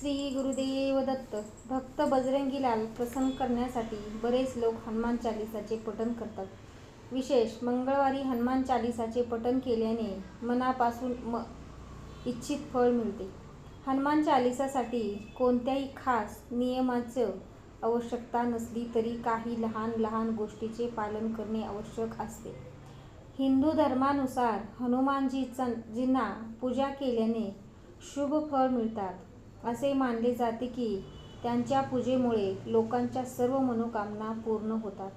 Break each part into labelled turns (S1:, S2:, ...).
S1: श्री गुरुदेव दत्त भक्त बजरंगीलाल प्रसन्न करण्यासाठी बरेच लोक हनुमान चालिसाचे पठण करतात. विशेष मंगळवारी हनुमान चालिसाचे पठण केल्याने मनापासून म इच्छित फळ मिळते. हनुमान चालिसासाठी कोणत्याही खास नियमाचं आवश्यकता नसली तरी काही लहान लहान गोष्टीचे पालन करणे आवश्यक असते. हिंदू धर्मानुसार हनुमानजींना पूजा केल्याने शुभ फळ मिळतात. असे मानले जाते की त्यांच्या पूजेमुळे लोकांच्या सर्व मनोकामना पूर्ण होतात.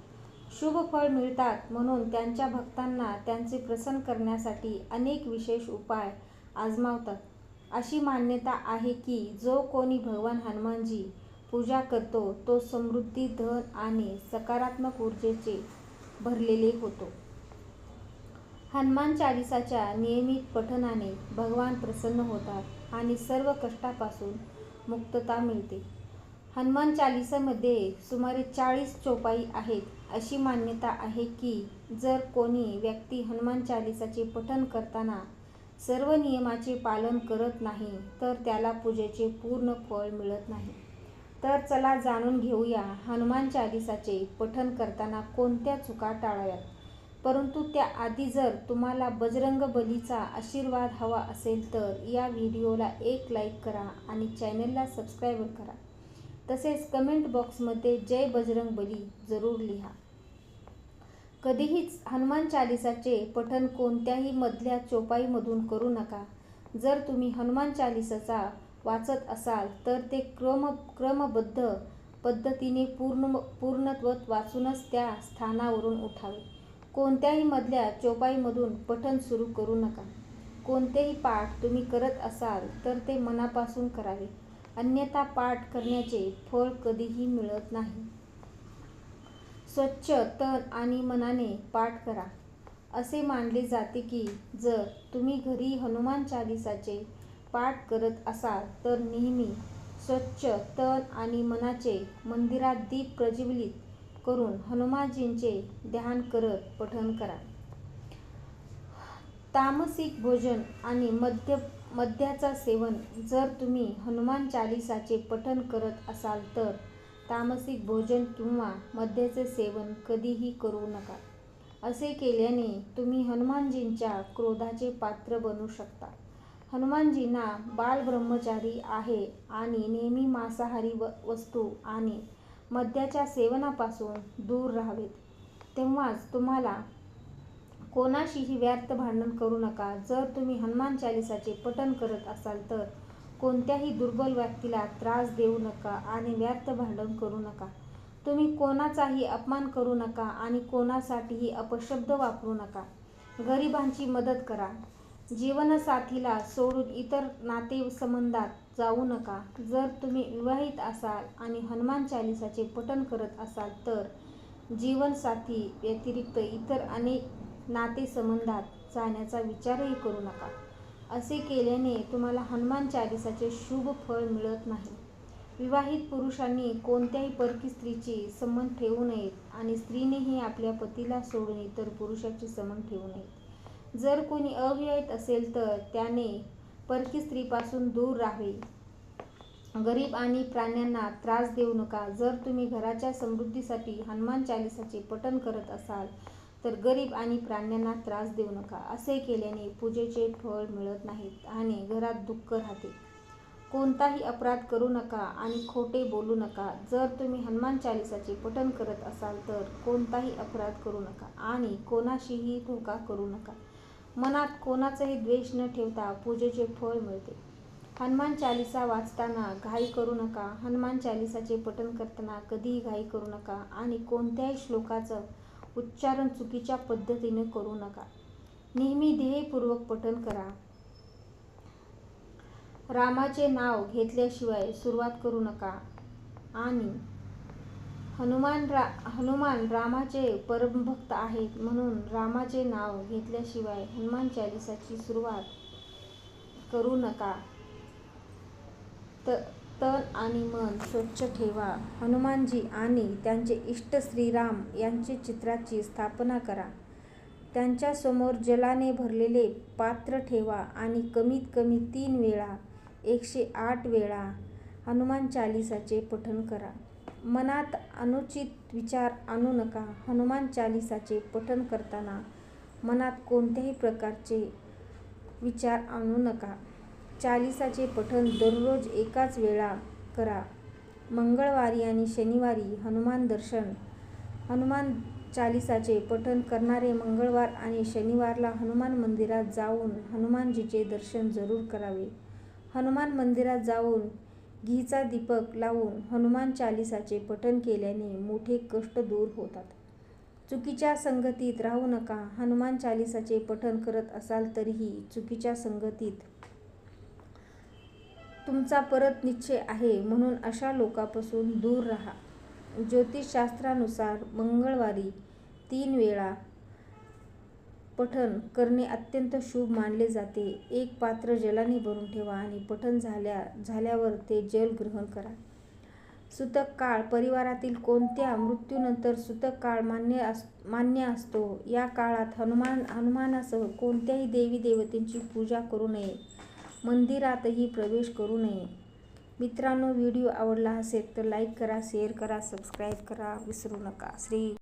S1: शुभ फळ मिळतात म्हणून त्यांच्या भक्तांना त्यांचे प्रसन्न करण्यासाठी अनेक विशेष उपाय आजमावतात. अशी मान्यता आहे की जो कोणी भगवान हनुमानजी पूजा करतो तो समृद्धी धन आणि सकारात्मक ऊर्जेचे भरलेले होतो. हनुमान चालिसाच्या नियमित पठणाने भगवान प्रसन्न होतात. आणि सर्व कष्टापासून मुक्तता मिळते. हनुमान चालिसामध्ये सुमारे चाळीस चौपाई आहेत अशी मान्यता आहे की जर कोणी व्यक्ती हनुमान चालिसाचे पठण करताना सर्व नियमाचे पालन करत नाही तर त्याला पूजेचे पूर्ण फळ मिळत नाही. तर चला जाणून घेऊया हनुमान चालिसाचे पठण करताना कोणत्या चुका टाळाव्यात. परंतु त्याआधी जर तुम्हाला बजरंग बलीचा आशीर्वाद हवा असेल तर या व्हिडिओला एक लाईक करा आणि चॅनलला सबस्क्राईब करा. तसेच कमेंट बॉक्समध्ये जय बजरंग बली जरूर लिहा. कधीहीच हनुमान चालिसाचे पठण कोणत्याही मधल्या चोपाईमधून करू नका. जर तुम्ही हनुमान चालिसाचा वाचत असाल तर ते क्रम क्रमबद्ध पद्धतीने पूर्ण पूर्णत्वत वाचूनच त्या स्थानावरून उठावे. कोणत्याही मधल्या चौपाईमधून पठण सुरू करू नका. कोणतेही पाठ तुम्ही करत असाल तर ते मनापासून करावे. अन्यथा पाठ करण्याचे फळ कधीही मिळत नाही. स्वच्छ तन आणि मनाने पाठ करा. असे मानले जाते की जर तुम्ही घरी हनुमान चालिसाचे पाठ करत असाल तर नेहमी स्वच्छ तन आणि मनाचे मंदिरात दीप प्रज्वलित करून हनुमानजींचे ध्यान करत पठन करा. तामसिक भोजन आणि मद्य मद्याचा सेवन जर तुम्ही हनुमान चालिसाचे पठन करत असाल तर तामसिक भोजन किंवा मद्याचे सेवन कधीही करू नका. असे केल्याने तुम्ही हनुमानजींच्या क्रोधाचे पात्र बनू शकता. हनुमानजींना बालब्रह्मचारी आहे आणि नेहमी मांसाहारी व वस्तू आणि मद्याच्या सेवनापासून दूर राहावेत. तेव्हाच तुम्हाला कोणाशीही व्यर्थ भांडण करू नका. जर तुम्ही हनुमान चालिसाचे पठण करत असाल तर कोणत्याही दुर्बल व्यक्तीला त्रास देऊ नका आणि व्यर्थ भांडण करू नका. तुम्ही कोणाचाही अपमान करू नका आणि कोणासाठीही अपशब्द वापरू नका. गरिबांची मदत करा. जीवनसाथीला सोडून इतर नातेसंबंधात जाऊ नका. जर तुम्ही विवाहित असाल आणि हनुमान चालिसाचे पठण करत असाल तर जीवनसाथी व्यतिरिक्त इतर अनेक नातेसंबंधात जाण्याचा विचारही करू नका. असे केल्याने तुम्हाला हनुमान चालिसाचे शुभ फळ मिळत नाही. विवाहित पुरुषांनी कोणत्याही परकी स्त्रीची संबंध ठेवू नयेत आणि स्त्रीनेही आपल्या पतीला सोडून इतर पुरुषाची संबंध ठेवू नयेत. जर कोणी अविवाहित असेल तर त्याने परकी स्त्रीपासून दूर राहावे. गरीब आणि प्राण्यांना त्रास देऊ नका. जर तुम्ही घराच्या समृद्धीसाठी हनुमान चालिसाचे पठण करत असाल तर गरीब आणि प्राण्यांना त्रास देऊ नका. असे केल्याने पूजेचे फळ मिळत नाहीत आणि घरात दुःख राहते. कोणताही अपराध करू नका आणि खोटे बोलू नका. जर तुम्ही हनुमान चालिसाचे पठण करत असाल तर कोणताही अपराध करू नका आणि कोणाशीही धोका करू नका. मनात कोणाचाही द्वेष न ठेवता पूजेचे फळ मिळते. हनुमान चालिसा वाचताना घाई करू नका हनुमान चालिसाचे पठण करताना कधीही घाई करू नका आणि कोणत्याही श्लोकाचं उच्चारण चुकीच्या पद्धतीने करू नका. नेहमी ध्येयपूर्वक पठण करा. रामाचे नाव घेतल्याशिवाय सुरुवात करू नका. आणि हनुमान रा हनुमान रामाचे परमभक्त आहेत म्हणून रामाचे नाव घेतल्याशिवाय हनुमान चालिसाची सुरुवात करू नका. त तन आणि मन स्वच्छ ठेवा. हनुमानजी आणि त्यांचे इष्ट श्रीराम यांचे चित्राची स्थापना करा. त्यांच्यासमोर जलाने भरलेले पात्र ठेवा आणि कमीत कमी तीन वेळा एकशे आठ वेळा हनुमान चालिसाचे पठण करा. मनात अनुचित विचार आणू नका. हनुमान चालिसाचे पठण करताना मनात कोणत्याही प्रकारचे विचार आणू नका. चालिसाचे पठण दररोज एकाच वेळा करा. मंगळवारी आणि शनिवारी हनुमान दर्शन. हनुमान चालिसाचे पठण करणारे मंगळवार आणि शनिवारला हनुमान मंदिरात जाऊन हनुमानजीचे दर्शन जरूर करावे. हनुमान मंदिरात जाऊन घीचा दीपक लावून हनुमान चालिसाचे पठण केल्याने मोठे कष्ट दूर होतात. चुकीच्या संगतीत राहू नका हनुमान चालिसाचे पठण करत असाल तरीही चुकीच्या संगतीत तुमचा परत निश्चय आहे म्हणून अशा लोकापासून दूर राहा. ज्योतिषशास्त्रानुसार मंगळवारी तीन वेळा पठण करणे अत्यंत शुभ मानले जाते. एक पात्र जलाने भरून ठेवा आणि पठण झाल्या झाल्यावर ते जल ग्रहण करा. सुतक काळ परिवारातील कोणत्या मृत्यूनंतर सुतक काळ मान्य अस मान्य असतो? या काळात हनुमान हनुमानासह कोणत्याही देवी देवतेंची पूजा करू नये. मंदिरातही प्रवेश करू नये. मित्रांनो व्हिडिओ आवडला असेल तर लाईक करा शेअर करा सबस्क्राईब करा. विसरू नका. श्री